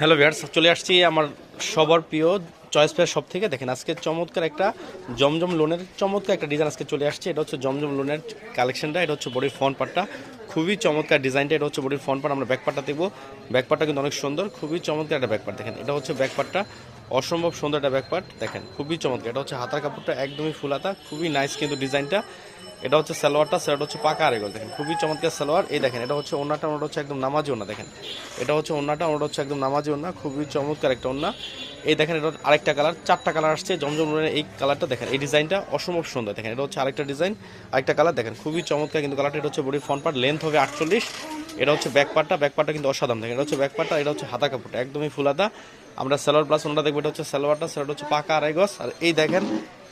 Hello viewers চলে আসছি আমার সবার প্রিয় চয়েস ফেয়ার সব থেকে। দেখেন, আজকে চমৎকার একটা জমজম লোনের চমৎকার একটা ডিজাইন আজকে চলে আসছে। এটা হচ্ছে জমজম লোনের কালেকশনটা এটা হচ্ছে বডির ফ্রন্ট পার্টটা খুবই চমৎকার ডিজাইনটা এটা হচ্ছে বডির ফ্রন্ট পার্ট আমরা ব্যাক পার্টটা দেখব। ব্যাক পার্টটা কিন্তু অনেক সুন্দর, খুবই চমৎকার একটা ব্যাক পার্ট দেখেন, এটা হচ্ছে ব্যাক পার্টটা অসম্ভব সুন্দর একটা ব্যাক পার্ট দেখেন, খুবই চমৎকার। এটা হচ্ছে হাতার কাপড়টা, একদমই ফুল হাতা, খুবই নাইস কিন্তু ডিজাইনটা এটা হচ্ছে সালোয়ারটা সেটা হচ্ছে পাকা আরেগল দেখেন। খুবই চমৎকার সালোয়ার। এই দেখেন, এটা হচ্ছে ওনাটা ওনাটা হচ্ছে একদম নামাজি ওনা দেখেন। এটা হচ্ছে ওনাটা ওনাটা হচ্ছে একদম নামাজি ওনা খুবই চমৎকার একটা ওনা এই দেখেন এটা আরেকটা কালার, চারটা কালার আসছে, জমজম এই কালারটা দেখেন। এই ডিজাইনটা অসম্ভব সুন্দর, দেখেন। এটা হচ্ছে আরেকটা ডিজাইন, আরেকটা কালার, দেখেন। খুবই চমৎকার কিন্তু কালারটা, এটা হচ্ছে বডি ফ্রন্ট পার্ট লেন্থ হবে আটচল্লিশ। এটা হচ্ছে ব্যাক পার্টটা ব্যাক পার্টটা কিন্তু অসাধারণ, দেখেন। এটা হচ্ছে ব্যাক পার্টটা এটা হচ্ছে হাতা কাপড়টা, একদমই ফুল হাতা। আমরা সালোয়ার প্লাস ওনাটা দেখব, এটা হচ্ছে সালোয়ারটা সেটা হচ্ছে পাকা আড়াই আর এই দেখেন,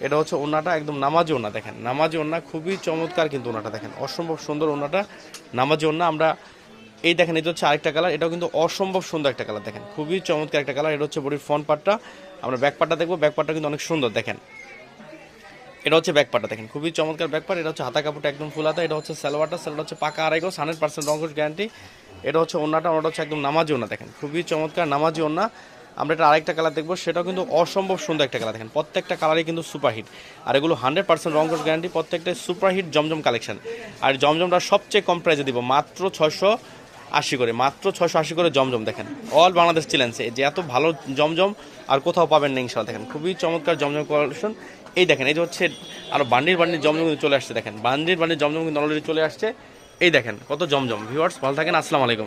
এটা হচ্ছে ওনাটা একদম নামাজি ওনা, দেখেন। নামাজি ওনা খুবই চমৎকার কিন্তু ওনাটা, দেখেন। অসম্ভব সুন্দর ওনাটা, নামাজি ওনা। আমরা এই দেখেন, এটা হচ্ছে আরেকটা কালার এটাও কিন্তু অসম্ভব সুন্দর একটা কালার দেখেন। খুবই চমৎকার একটা কালার এটা হচ্ছে বডির ফ্রন্ট পার্টটা আমরা ব্যাক পার্টটা দেখব ব্যাক পার্টটা কিন্তু অনেক সুন্দর, দেখেন। এটা হচ্ছে ব্যাক পার্টটা দেখেন। খুবই চমৎকার ব্যাক পার্ট এটা হচ্ছে হাতা কাপড়টা একদম ফুল হাতা, এটা হচ্ছে সালোয়ারটা সালোয়ার হচ্ছে পাকা আড়াই গোস হান্ড্রেড পার্সেন্ট রঙ্গস গ্যারান্টি এটা হচ্ছে ওনাটা ওনাটা হচ্ছে একদম নামাজি ওনা, দেখেন। খুবই চমৎকার নামাজি ওনা। আমরা এটা আরেকটা কালার দেখব, সেটাও কিন্তু অসম্ভব সুন্দর একটা কালার দেখেন, প্রত্যেকটা কালারই কিন্তু সুপারহিট আর এগুলো হান্ড্রেড পার্সেন্ট রং কোর্স গ্যারান্টি প্রত্যেকটা সুপারহিট জমজম কালেকশন আর জমজমটা সবচেয়ে কম প্রাইসে দিব, মাত্র ছয়শো আশি করে, মাত্র ছশো আশি করে জমজম, দেখেন। অল বাংলাদেশ চ্যালেঞ্জে যে এত ভালো জমজম আর কোথাও পাবেন না ইনশাল্লাহ দেখেন, খুবই চমৎকার জমজম কালেকশন এই দেখেন, এই যে হচ্ছে আরও বান্ডির বান্ডির জমজম কিন্তু চলে আসছে, দেখেন, বান্ডির বান্ডির জমজম কিন্তু অলরেডি চলে আসছে। এই দেখেন, কত জমজম ভিউয়ার্স ভালো থাকেন, আসসালামু আলাইকুম।